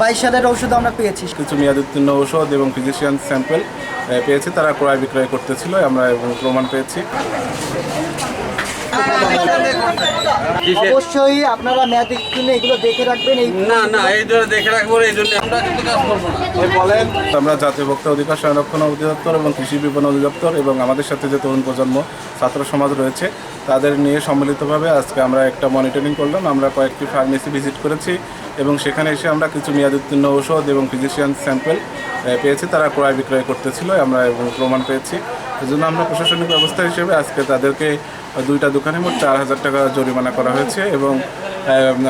বাইশ সালের ওষুধ আমরা পেয়েছি। কিছু মেয়াদোত্তীর্ণ ঔষধ এবং ফিজিশিয়ান স্যাম্পল পেয়েছি। তারা ক্রয় বিক্রয় করতেছিল আমরা এবং প্রমাণ পেয়েছি। অবশ্যই আপনারা উত্তীর্ণ এগুলো দেখে রাখবেন এই না না এই জন্য দেখে রাখব এই জন্য আমরা কিন্তু কাজ করব না। আমরা জাতীয় ভোক্তা অধিকার সংরক্ষণ অধিদপ্তর এবং কৃষি বিপণন অধিদপ্তর এবং আমাদের সাথে যে তরুণ প্রজন্ম ছাত্র সমাজ রয়েছে তাদের নিয়ে সম্মিলিতভাবে আজকে আমরা একটা মনিটরিং করলাম। আমরা কয়েকটি ফার্মেসি ভিজিট করেছি এবং সেখানে এসে আমরা কিছু মেয়াদোত্তীর্ণ ঔষধ এবং ফিজিশিয়ান স্যাম্পল পেয়েছি। তারা ক্রয় বিক্রয় করতেছিল, আমরা এবং প্রমাণ পেয়েছি। এজন্য আমরা প্রশাসনিক ব্যবস্থা হিসেবে আজকে তাদেরকে দুইটা দোকানে মোট চার হাজার টাকা জরিমানা করা হয়েছে এবং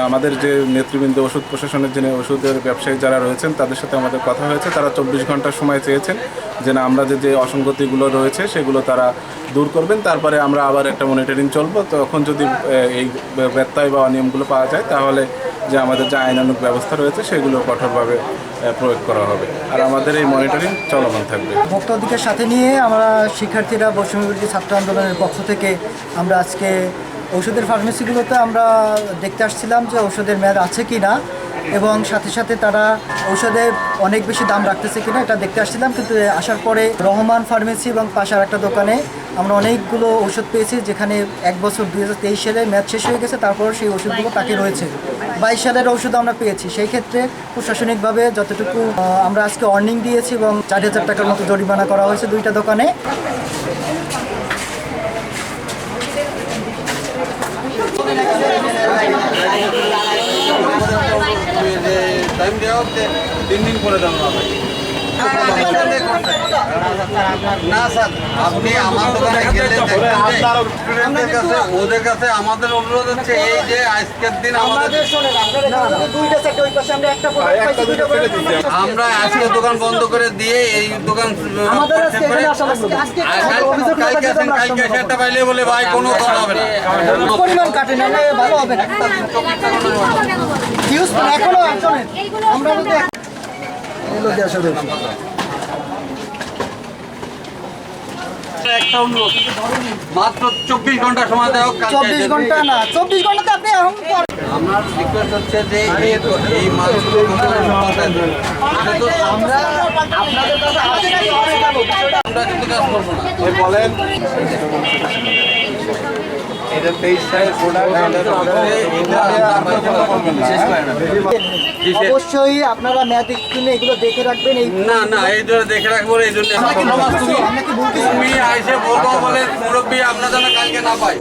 আমাদের যে নেতৃবৃন্দ ওষুধ প্রশাসনের যে ওষুধের ব্যবসায়ী যারা রয়েছেন, তাদের সাথে আমাদের কথা হয়েছে। তারা চব্বিশ ঘণ্টা সময় চেয়েছেন যে না, আমরা যে যে অসঙ্গতিগুলো রয়েছে, সেগুলো তারা দূর করবেন। তারপরে আমরা আবার একটা মনিটরিং চলবো। তখন যদি এই ব্যত্যয় বা অনিয়মগুলো পাওয়া যায়, তাহলে যে আমাদের যে আইনানুগ ব্যবস্থা রয়েছে, সেগুলো কঠোরভাবে প্রয়োগ করা হবে। আর আমাদের এই মনিটরিং চলমান থাকবে। ভোক্তা অধিকার সাথে নিয়ে আমরা শিক্ষার্থীরা বৈষম্যবিরোধী ছাত্র আন্দোলনের পক্ষ থেকে আমরা আজকে ওষুধের ফার্মেসিগুলোতে আমরা দেখতে আসছিলাম যে ওষুধের মেয়াদ আছে কি না এবং সাথে সাথে তারা ঔষধে অনেক বেশি দাম রাখতেছে কিনা এটা দেখতে আসছিলাম, কিন্তু আসার পরে রহমান ফার্মেসি এবং পাশার একটা দোকানে আমরা অনেকগুলো ওষুধ পেয়েছি যেখানে এক বছর দুই হাজার তেইশ সালে মেয়াদ শেষ হয়ে গেছে, তারপর সেই ওষুধগুলো তাকে রয়েছে। বাইশ সালের ওষুধ আমরা পেয়েছি, সেই ক্ষেত্রে প্রশাসনিকভাবে যতটুকু আমরা আজকে অর্নিং দিয়েছি এবং চার হাজার টাকার মতো জরিমানা করা হয়েছে দুইটা দোকানে। টাইম দেওয়া তিন দিন পরে দাম হবে। না স্যার আপনি আমার দোকানে গেলে দেখবেন যে স্টুডেন্টদের কাছে ওদের কাছে আমাদের অনুরোধ হচ্ছে এই যে আজকের দিন আমাদের আমরা এখানে দুইটা চারটে ওই পাশে আমরা একটা প্রোডাক্ট পাইছি দুইটা প্রোডাক্ট আমরা আজকে দোকান বন্ধ করে দিয়ে এই দোকান কালকে আসেন কালকে এসে একটা পাইলে বলে ভাই কোনো কথা হবে না। পরিমাণ কাটেন না ভালো হবে না। এখনও আমরা বলতে এগুলো দিয়ে আসলে একটা অনুরোধ। মাত্র চব্বিশ ঘণ্টা সময় দেওয়া চব্বিশ ঘণ্টা না চব্বিশ ঘণ্টা আপনি এখন আমার রিকোয়েস্ট হচ্ছে যে এই মাছগুলো আমরা আপনাদের কাছে আমরা কিন্তু কাজ করব না। বলেন কিসের? অবশ্যই আপনারা মেয়াদ উত্তীর্ণ এগুলো দেখে রাখবেন এই না না এই জন্য দেখে রাখব এই জন্য? তুমি আইসে বলব বলে মুরব্বী আপনার জন্য কালকে না পাই।